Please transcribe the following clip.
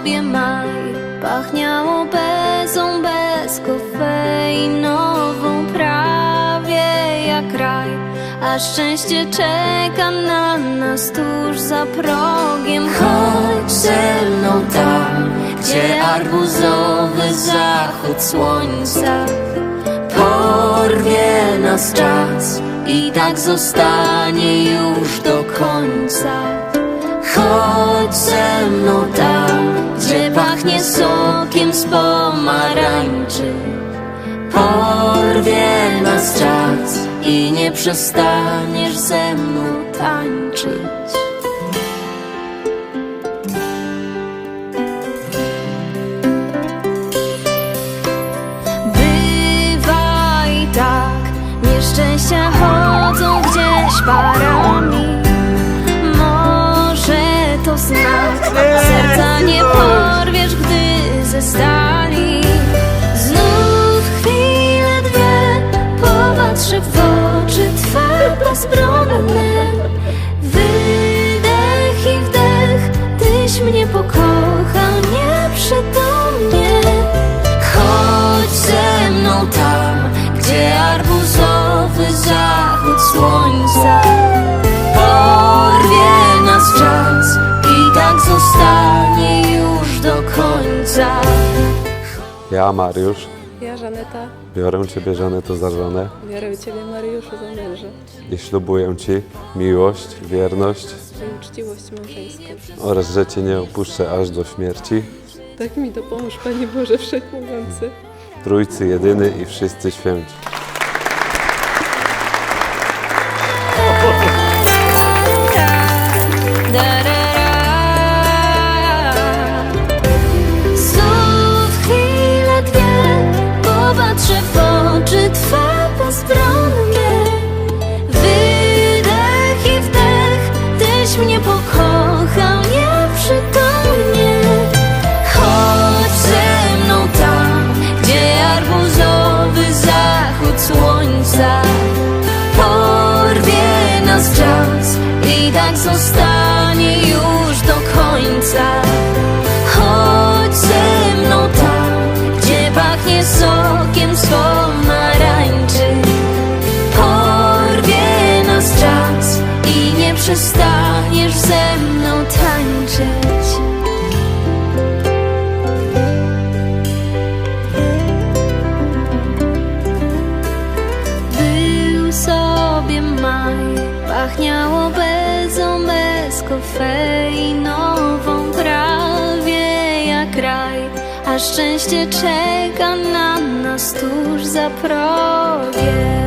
sobie maj. Pachniało bezą, bez kofeinową Prawie jak raj. A szczęście czeka na nas tuż za progiem. Chodź ze mną tam, gdzie arbuzowy zachód słońca Porwie nas czas i tak zostanie już do końca. Chodź ze mną tam, pachnie sokiem z pomarańczy. Porwie nas czas i nie przestaniesz ze mną tańczyć. Bywa i tak, nieszczęścia chodzą gdzieś parami. Może to znak, słońca Porwie nas czas i tak zostanie już do końca Ja, Mariusz, Ja, Żaneta, biorę Ciebie, Żaneto, za żonę biorę Ciebie, Mariuszu, za męża i ślubuję Ci miłość, wierność i uczciwość małżeńską. oraz, że Cię nie opuszczę aż do śmierci. Tak mi dopomóż, Panie Boże Wszechmogący. Trójcy jedyny i wszyscy święci. Zostanie już do końca. Chodź ze mną tam, gdzie pachnie sokiem z pomarańczy. Porwie nas czas i nie przestaniesz ze mną tańczyć. Był sobie maj, pachniało kofeinową Prawie jak raj, a szczęście czeka na nas tuż za progiem